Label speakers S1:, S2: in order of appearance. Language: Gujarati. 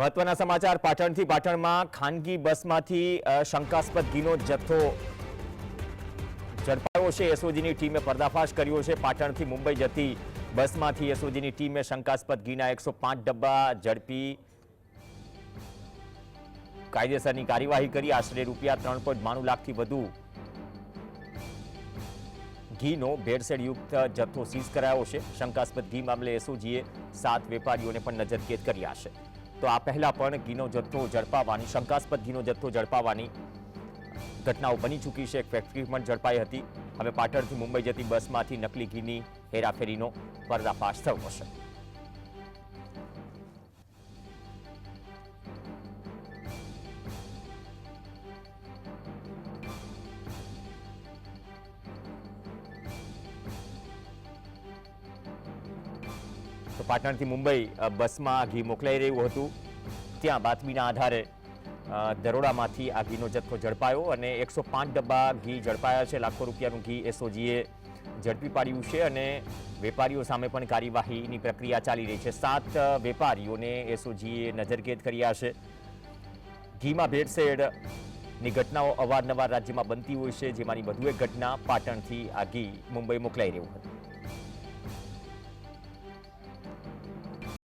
S1: મહત્વના સમાચાર પાટણથી પાટણમાં ખાનગી બસમાંથી શંકાસ્પદ ઘીનો જથ્થો ઝડપાયો છે. એસઓજીની ટીમે પર્દાફાશ કર્યો છે. પાટણથી મુંબઈ જતી બસમાંથી એસઓજીની ટીમે શંકાસ્પદ ઘીના એકસો ડબ્બા ઝડપી કાયદેસરની કાર્યવાહી કરી. આશરે રૂપિયા ત્રણ પોઈન્ટ બાણું લાખથી વધુ ઘીનો ભેળસેળયુક્ત જથ્થો સીઝ કરાયો છે. શંકાસ્પદ ઘી મામલે એસઓજીએ સાત વેપારીઓને પણ નજરકેદ કર્યા છે. તો આ પહેલા પણ ઘીનો જથ્થો ઝડપાવવાની, શંકાસ્પદ ઘીનો જથ્થો ઝડપાવવાની ઘટનાઓ બની ચૂકી છે. એક ફેક્ટરી પણ ઝડપાઈ હતી. હવે પાટણથી મુંબઈ જતી બસમાંથી નકલી ઘીની હેરાફેરીનો પર્દાફાશ થયો છે તો પાટણથી મુંબઈ બસમાં ઘી મોકલાઈ રહ્યું હતું. ત્યાં બાતમીના આધારે દરોડામાંથી આ ઘીનો જથ્થો ઝડપાયો અને એકસો પાંચ ડબ્બા ઘી ઝડપાયા છે. લાખો રૂપિયાનું ઘી એસઓજીએ ઝડપી પાડ્યું છે અને વેપારીઓ સામે પણ કાર્યવાહીની પ્રક્રિયા ચાલી રહી છે. સાત વેપારીઓને એસઓજીએ નજરકેદ કર્યા છે. ઘીમાં ભેળસેળની ઘટનાઓ અવારનવાર રાજ્યમાં બનતી હોય છે. જેમાંની વધુ એક ઘટના પાટણથી આ ઘી મુંબઈ મોકલાઈ રહ્યું હતું.